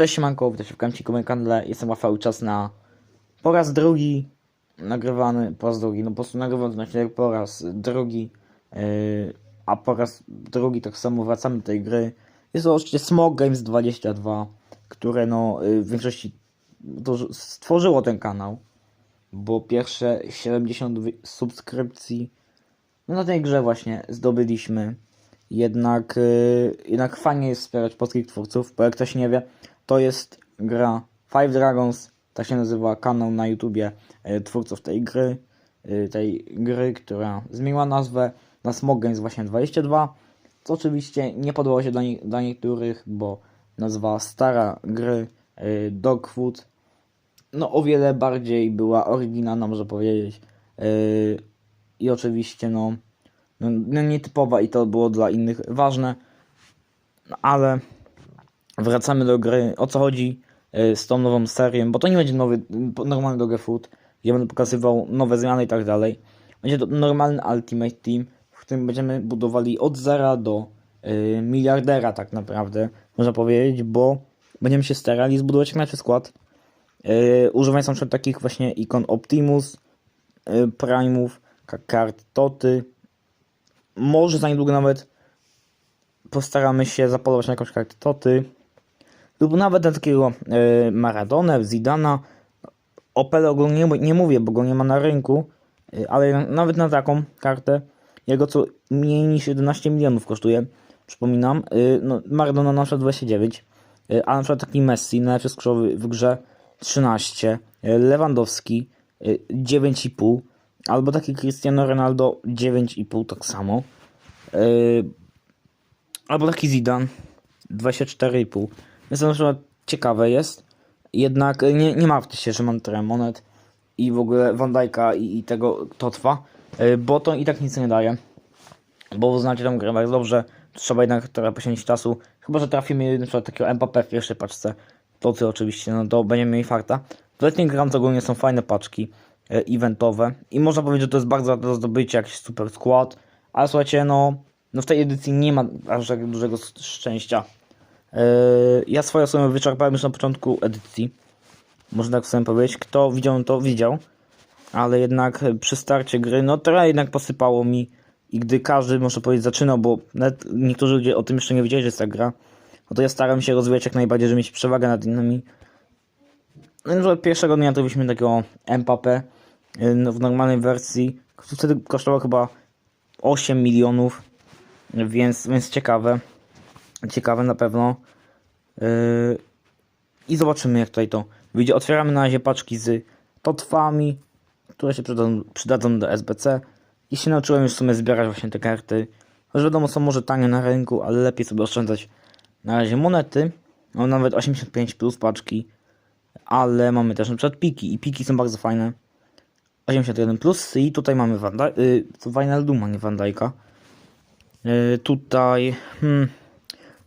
Cześć Manko, witajcie w Kamciku kanale. Jestem Rafał, czas na po raz drugi nagrywany, po raz drugi, no po prostu nagrywam ten odcinek po raz drugi, yy, a po raz drugi tak samo wracamy do tej gry. Jest to oczywiście Smog Games 22, które no yy, w większości stworzyło ten kanał, bo pierwsze 70 wy- subskrypcji no na tej grze właśnie zdobyliśmy. Jednak, yy, jednak fajnie jest wspierać polskich twórców, bo jak ktoś nie wie, to jest gra Five Dragons, tak się nazywa kanał na YouTubie yy, twórców tej gry, yy, tej gry, która zmieniła nazwę na Smog właśnie 22, co oczywiście nie podobało się dla, nie, dla niektórych, bo nazwa stara gry yy, Dogfood no o wiele bardziej była oryginalna, można powiedzieć. I oczywiście, no, no, no nietypowa i to było dla innych ważne. No, ale wracamy do gry. O co chodzi yy, z tą nową serią? Bo to nie będzie nowy, y, normalny Doge Food, gdzie będę pokazywał nowe zmiany i tak dalej. Będzie to normalny Ultimate Team, w którym będziemy budowali od zera do yy, miliardera tak naprawdę, można powiedzieć, bo będziemy się starali zbudować jak najlepszy skład. Yy, używając na przykład takich właśnie ikon Optimus, yy, Prime'ów, ka- kart Toty. Może za niedługo nawet postaramy się zapolować na jakąś kartę Toty. Lub nawet na takiego yy, Maradonę, Zidana. Opel ogólnie nie, nie mówię, bo go nie ma na rynku, yy, ale na- nawet na taką kartę, jego co mniej niż 11 milionów kosztuje. Przypominam, yy, no, Maradona na przykład 29, yy, a na przykład taki Messi, najlepszy skrzydłowy w grze 13, yy, Lewandowski yy, 9,5, albo taki Cristiano Ronaldo 9,5 tak samo. Yy, albo taki Zidane 24,5. Więc na przykład ciekawe jest. Jednak y, nie, nie martwcie się, że mam tyle monet i w ogóle Van Dijk'a i, i tego Totwa, yy, bo to i tak nic nie daje. Bo znacie tą grę bardzo dobrze, trzeba jednak trochę poświęcić czasu. Chyba, że trafimy na przykład takiego MPP w pierwszej paczce, to ty oczywiście, no to będziemy mieli farta. W letnich gram to ogólnie są fajne paczki e, eventowe i można powiedzieć, że to jest bardzo do zdobycia jakiś super skład, ale słuchajcie, no, no w tej edycji nie ma aż tak dużego szczęścia. E, ja swoje osoby wyczerpałem już na początku edycji, można tak sobie powiedzieć, kto widział to widział, ale jednak e, przy starcie gry, no trochę jednak posypało mi i gdy każdy, można powiedzieć, zaczynał, bo nawet niektórzy ludzie o tym jeszcze nie wiedzieli, że jest ta gra, no to ja staram się rozwijać jak najbardziej, żeby mieć przewagę nad innymi. No pierwszego dnia to byliśmy takiego MPP y, no, w normalnej wersji, wtedy kosztował chyba 8 milionów, więc, więc ciekawe. Ciekawe na pewno. Yy, I zobaczymy jak tutaj to wyjdzie. Otwieramy na razie paczki z totwami, które się przydadzą, przydadzą do SBC. I się nauczyłem już w sumie zbierać właśnie te karty. Choć wiadomo są może tanie na rynku, ale lepiej sobie oszczędzać na razie monety. Mam nawet 85 plus paczki. Ale mamy też na przykład piki i piki są bardzo fajne. 81 plus i tutaj mamy Van Dijk, y, to Wijnalduma, nie Van Dijk'a. Y, tutaj hmm,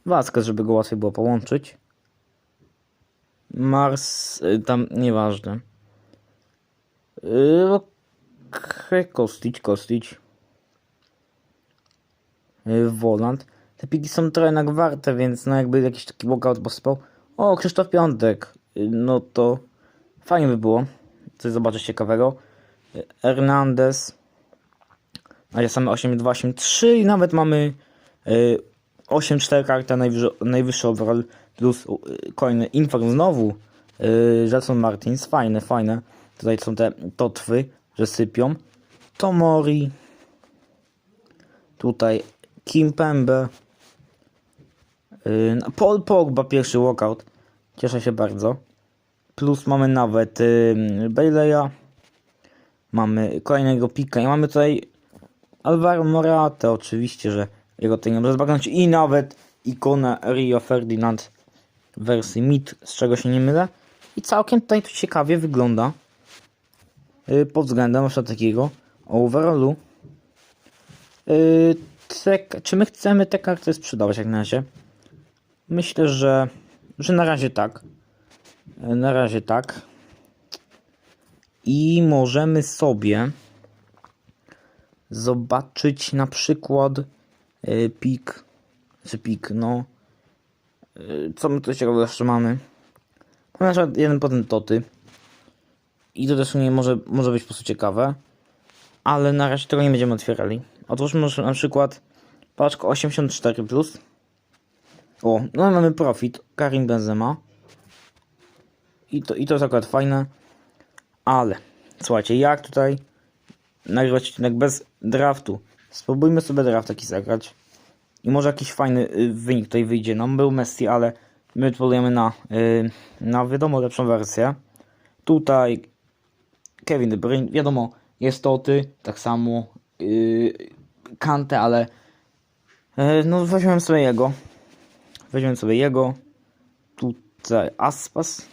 Vasquez, żeby go łatwiej było połączyć. Mars, y, tam nieważne. Y, okej, Kostić, Kostić. Y, Woland. Te piki są trochę jednak warte, więc no jakby jakiś taki walkout posypał. O, Krzysztof Piątek. No to fajnie by było coś zobaczyć ciekawego. Hernandez. A ja same 8283 i nawet mamy y, 8-4 karta najwyższy, najwyższy overall plus y, kolejny Inform znowu. Y, Jelson Martins, fajne, fajne. Tutaj są te totwy, że sypią. Tomori. Tutaj Kimpembe. Yy, Paul Pogba pierwszy walkout. Cieszę się bardzo. Plus mamy nawet yy, Baileya. Mamy kolejnego pika i mamy tutaj Alvaro Morata. Oczywiście, że jego tutaj nie może zbagnąć. I nawet ikonę Rio Ferdinand w wersji mid, z czego się nie mylę. I całkiem tutaj to ciekawie wygląda. Yy, pod względem na takiego overallu. Yy, te, czy my chcemy te karty sprzedawać jak na razie? Myślę, że, że na razie tak. Yy, Na razie tak. I możemy sobie zobaczyć na przykład pik, czy pik, no. Yy, co my tu ciekawego jeszcze mamy? Na przykład jeden potem Toty. I to też nie może, może być po prostu ciekawe. Ale na razie tego nie będziemy otwierali. Otwórzmy na przykład paczkę 84+. Plus. O, no mamy profit. Karim Benzema. I to, I to jest akurat fajne. Ale, słuchajcie, jak tutaj nagrywać odcinek bez draftu? Spróbujmy sobie draft taki zagrać. I może jakiś fajny y, wynik tutaj wyjdzie. No był Messi, ale my polujemy na, y, na wiadomo lepszą wersję. Tutaj Kevin De Bruyne, wiadomo, jest Toty, tak samo yy, Kante, ale yy, no weźmiemy sobie jego. Weźmiemy sobie jego. Tutaj Aspas.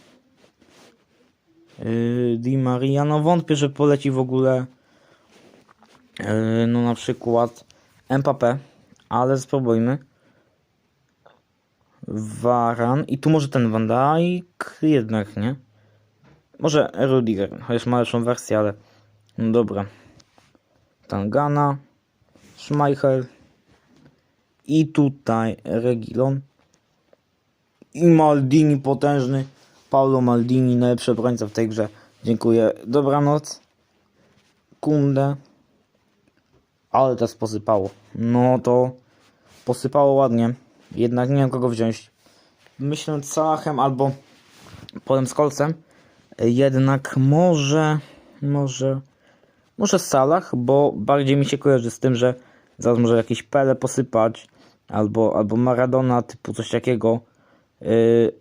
Yy, Di Maria, no wątpię, że poleci w ogóle no na przykład Mbappé, ale spróbujmy. Varan i tu może ten Van Dijk jednak, nie? Może Rudiger, chociaż ma lepszą wersję, ale no dobra. Tangana, Schmeichel i tutaj Regilon i Maldini potężny. Paulo Maldini, najlepszy obrońca w tej grze. Dziękuję. Dobranoc. Kunde. Ale to posypało. No to posypało ładnie. Jednak nie wiem kogo wziąć. Myślę Salachem albo Polem z Kolcem. Jednak może, może, może Salah, bo bardziej mi się kojarzy z tym, że zaraz może jakieś Pele posypać, albo, albo Maradona, typu coś takiego. Yy,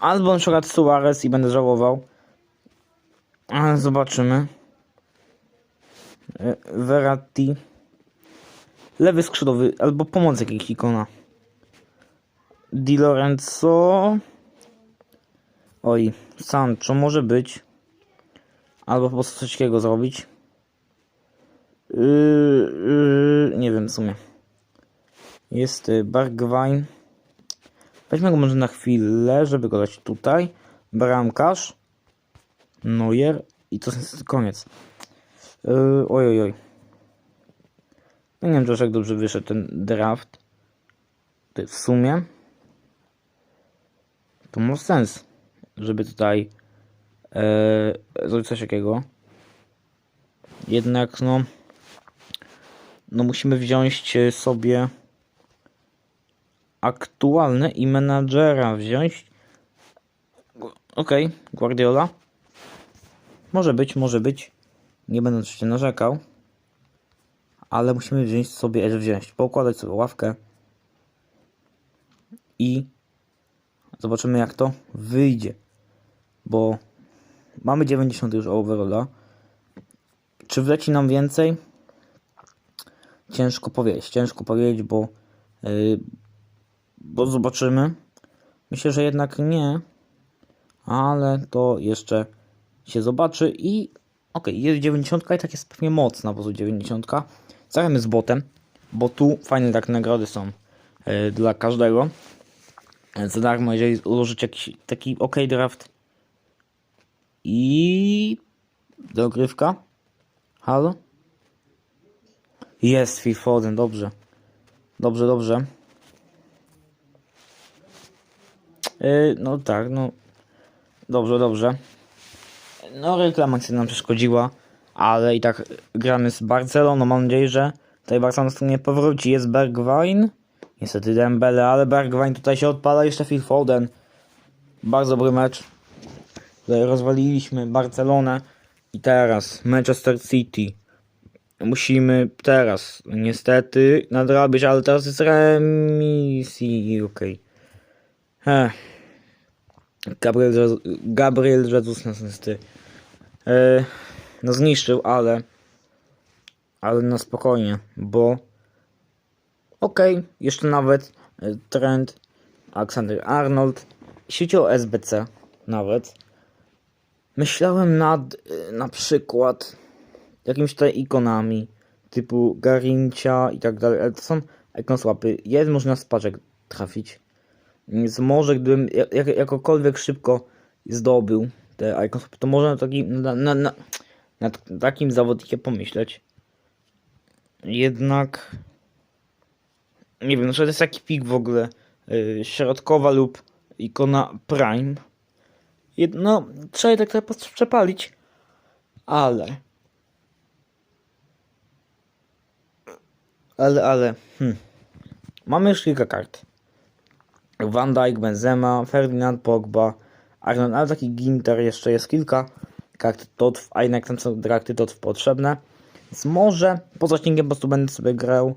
albo na przykład Suarez i będę żałował. Ale zobaczymy. Yy, Verratti. Lewy skrzydłowy, albo pomoc jakiejś ikona. Di Lorenzo. Oj, Sancho może być. Albo po prostu coś takiego zrobić. Yy, yy, nie wiem w sumie. Jest y, Bergwijn. Weźmy go może na chwilę, żeby go dać tutaj. Bramkarz. Neuer. I to jest koniec. Yy, oj, oj, oj. No nie wiem, też jak dobrze wyszedł ten draft. W sumie. To ma sens żeby tutaj e, zrobić coś takiego. Jednak no, no musimy wziąć sobie aktualne i menadżera wziąć. Ok, Guardiola. Może być, może być. Nie będę oczywiście narzekał. Ale musimy wziąć sobie, wziąć, poukładać sobie ławkę. I zobaczymy jak to wyjdzie bo mamy 90 już overalla. Czy wleci nam więcej? Ciężko powiedzieć, ciężko powiedzieć, bo, yy, bo zobaczymy. Myślę, że jednak nie, ale to jeszcze się zobaczy i ok, jest 90 i tak jest pewnie mocna po prostu 90. Zagramy z botem, bo tu fajne tak nagrody są yy, dla każdego. Za darmo, jeżeli ułożycie jakiś taki ok draft, i dogrywka. Halo? Jest Phil Foden, dobrze. Dobrze, dobrze. Yy, no tak, no. Dobrze, dobrze. No reklama się nam przeszkodziła, ale i tak gramy z Barceloną. Mam nadzieję, że tutaj Barcelona nie powróci. Jest Bergwijn. Niestety Dembele, ale Bergwijn tutaj się odpala. Jeszcze Phil Foden. Bardzo dobry mecz. Tutaj rozwaliliśmy Barcelonę i teraz Manchester City. Musimy teraz, niestety, nadrabiać, ale teraz jest remisji, okej. Okay. Gabriel, Gabriel Jesus niestety e, no zniszczył, ale ale na spokojnie, bo okej, okay, jeszcze nawet e, trend Alexander Arnold, siecią SBC nawet Myślałem nad y, na przykład jakimiś tutaj ikonami typu Garincia i tak dalej, ale to są ikonsłapy. Jest można z paczek trafić. Więc może gdybym jak, jakokolwiek szybko zdobył te ikonsłapy, to można na, taki, na, na, na, nad takim zawodnikiem pomyśleć. Jednak nie wiem, no to jest taki pik w ogóle yy, środkowa lub ikona Prime Jed- No, trzeba tak trochę przepalić, ale... Ale, ale... Hmm. Mamy już kilka kart. Van Dijk, Benzema, Ferdinand, Pogba, Arnold, ale taki Ginter jeszcze jest kilka kart Totw, a jednak tam są trakty Totw potrzebne. Więc może poza odcinkiem po prostu będę sobie grał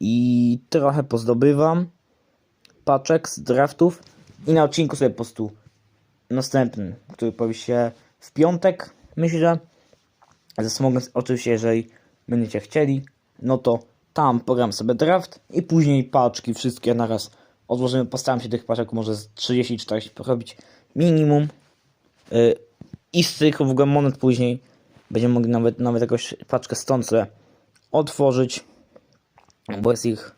i trochę pozdobywam paczek z draftów i na odcinku sobie po prostu następnym, który pojawi się w piątek, myślę, ze smogiem, oczywiście jeżeli będziecie chcieli, no to tam pogram sobie draft i później paczki wszystkie naraz odłożymy, postaram się tych paczek może z 30-40 porobić minimum yy, i z tych w ogóle monet później będziemy mogli nawet, nawet jakąś paczkę stąd otworzyć, bo jest ich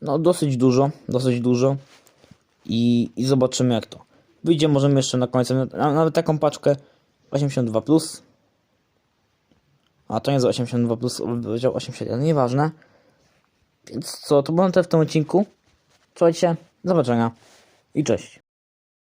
no dosyć dużo, dosyć dużo i, i zobaczymy jak to wyjdzie. Możemy jeszcze na końcu, na- nawet taką paczkę 82+, plus. a to nie jest 82+, plus, powiedział 87, nieważne. Więc co, to było na tyle w tym odcinku. Słuchajcie, do zobaczenia i cześć.